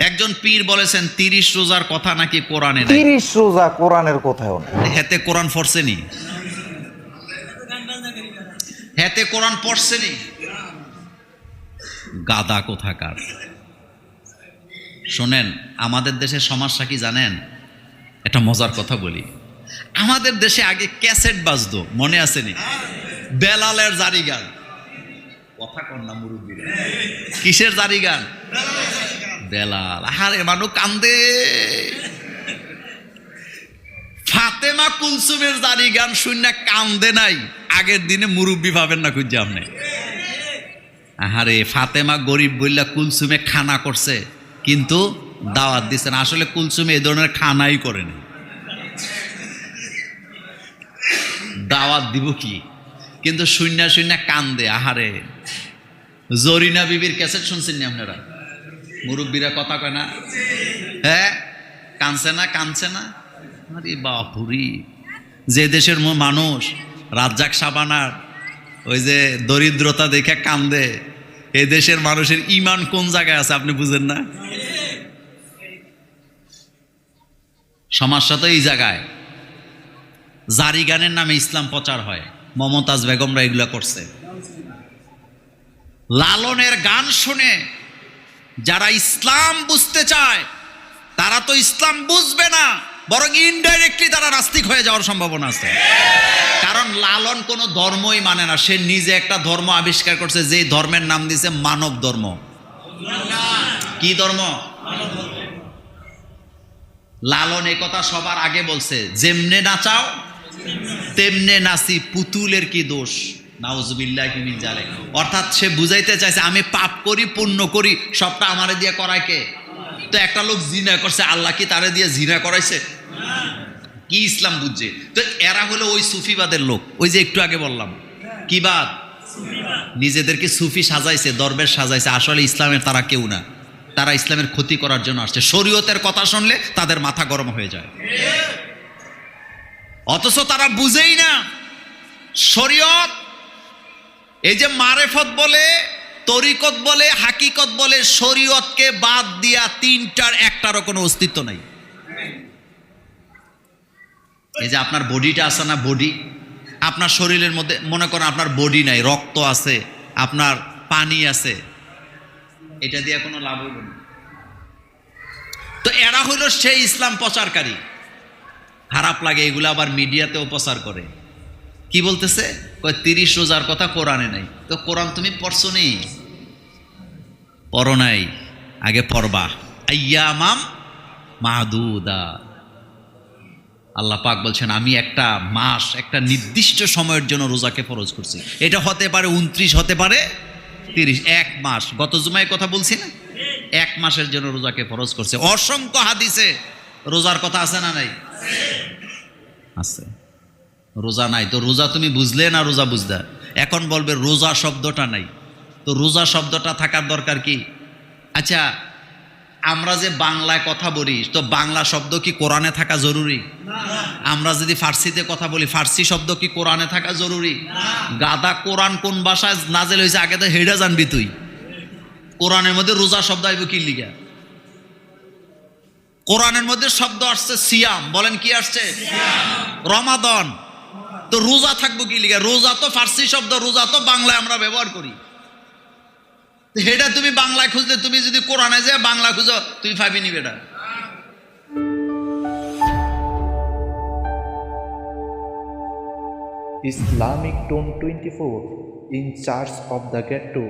একজন পীর বলেছেন তিরিশ রোজার কথা নাকি কোরআনে তিরিশ রোজা কোরআনের কোথাও নেই। হেতে কোরআন পড়ছেনি? হেতে কোরআন পড়ছেনি? গাদা কোথাকার। শোনেন আমাদের দেশের সমস্যা কি জানেন? একটা মজার কথা বলি। আমাদের দেশে আগে ক্যাসেট বাজতো মনে আসেনি বেলালের জারি গান কথা কর না মুরব্বীরা। কিসের জারি গান বেলাল আরে মানুষ কান্দে। ফাতেমা কুলসুমের জারি গান শুনে কান্দে নাই। আগের দিনে মুরব্বী ভাবেন না খুঁজে আপনি। আহারে, ফাতেমা গরিব বললা কুলসুমে খানা করছে, কিন্তু দাওয়াত দিচ্ছেন আসলে কুলসুমে এই ধরনের খানাই করেনি দাওয়াত দিব কি? কিন্তু শূন্য শূন্য কান্দে। আহারে, জরিনা বিবির ক্যাসেট শুনছেন নি আপনারা? মুরব্বীরা কথা কয় না? হ্যাঁ কানছে না কানছে না? আরে বাপুরি, যে দেশের মানুষ, রাজ্জাক সাবানার, ওই যে দরিদ্রতা দেখে কান্দে, এই দেশের মানুষের ইমান কোন জায়গায় আছে আপনি বুঝেন না? সমস্যা তো এই জায়গায়। জারি গানের নামে ইসলাম প্রচার হয়, মমতাজ বেগমরা এগুলা করছে। লালনের গান শুনে যারা ইসলাম বুঝতে চায়, তারা তো ইসলাম বুঝবে না, বরং ইনডাইরেক্টলি তারা নাস্তিক হয়ে যাওয়ার সম্ভাবনা আছে। কারণ লালন কোনো ধর্মই মানে না, সে নিজে একটা ধর্ম আবিষ্কার করছে যে ধর্মের নাম দিছে মানব ধর্ম। কি ধর্ম? লালন এ কথা সবার আগে বলছে, যেমনে নাচাও, তেমনে নাচি, পুতুলের কি দোষ? নাউজুবিল্লাহ মিন জালে অর্থাৎ সে বুঝাইতে চাইছে, আমি পাপ করি, পুণ্য করি, সবটা আমারে দিয়ে করায় কে? তো একটা লোক জিনা করছে, আল্লাহ কি তারে দিয়ে জিনা করাইছে? কি ইসলাম বুঝছে? তো এরা হলো ওই সুফিবাদের লোক। ওই যে একটু আগে বললাম। কি বাদ? নিজেদেরকে সুফি সাজাইছে, দরবেশ সাজাইছে? আসলে ইসলামের তারা কেউ না। তারা ইসলামের ক্ষতি করার জন্য আসছে। শরীয়তের কথা শুনলে তাদের মাথা গরম হয়ে যায়। অথচ তারা বুঝেই না। শরীয়ত এই যে মারেফত বলে, তরিকত বলে, হাকিকত বলে, শরীয়তকে বাদ দিয়া তিনটার একটারও কোনো অস্তিত্ব নাই। এই যে আপনার বডিটা আছে না বডি? আপনার শরীরের মধ্যে, মনে করেন আপনার বডি নাই, রক্ত আছে, আপনার পানি আছে, এটা দিয়ে কোনো লাভ হইল না। তো এরা হইল সেই ইসলাম প্রচারকারী। খারাপ লাগে, এগুলো আবার মিডিয়াতেও প্রচার করে। কি বলতেছে? কয়, তিরিশ রোজার কথা কোরআনে নাই। তো কোরআন তুমি পড়ছো নি? পড়ো নাই, আগে পড়বা। আইয়ামাম মাহদুদা। আল্লাহ পাক বলছেন, আমি একটা মাস, একটা নির্দিষ্ট সময়ের জন্য রোজাকে ফরজ করছি। এটা হতে পারে উনত্রিশ, হতে পারে তিরিশ। এক মাস। গত জুমায় কথা বলছি না? এক মাসের জন্য রোজাকে ফরজ করছে। অসংখ্য হাদিসে রোজার কথা আছে না নাই? আছে। রোজা নাই। তো রোজা তুমি বুঝলে না রোজা বুঝলে এখন বলবে রোজা শব্দটা নাই। তো রোজা শব্দটা থাকার দরকার কি? আচ্ছা আমরা যে বাংলায় কথা বলি, তো বাংলা শব্দ কি কোরআনে থাকা জরুরি? আমরা যদি ফার্সিতে কথা বলি, ফার্সি শব্দ কি কোরআনে থাকা জরুরি? গাদা কোরআন কোন ভাষায় নাজেল হয়েছে, আগে তো হেডা জানবি তুই। কোরআনের মধ্যে রোজা শব্দ আইব কি লিগা? কোরআনের মধ্যে শব্দ আসছে সিয়াম। বলেন কি আসছে? রমাদন। তো রোজা থাকব কি লিখে রোজা তো ফার্সি শব্দ, রোজা তো বাংলায় আমরা ব্যবহার করি। এটা তুমি বাংলায় খুঁজলে, তুমি যদি কোরআনে যে বাংলা খুঁজো তুই পাবি নি বেটা Islamic Tone 24 in charge of the ghetto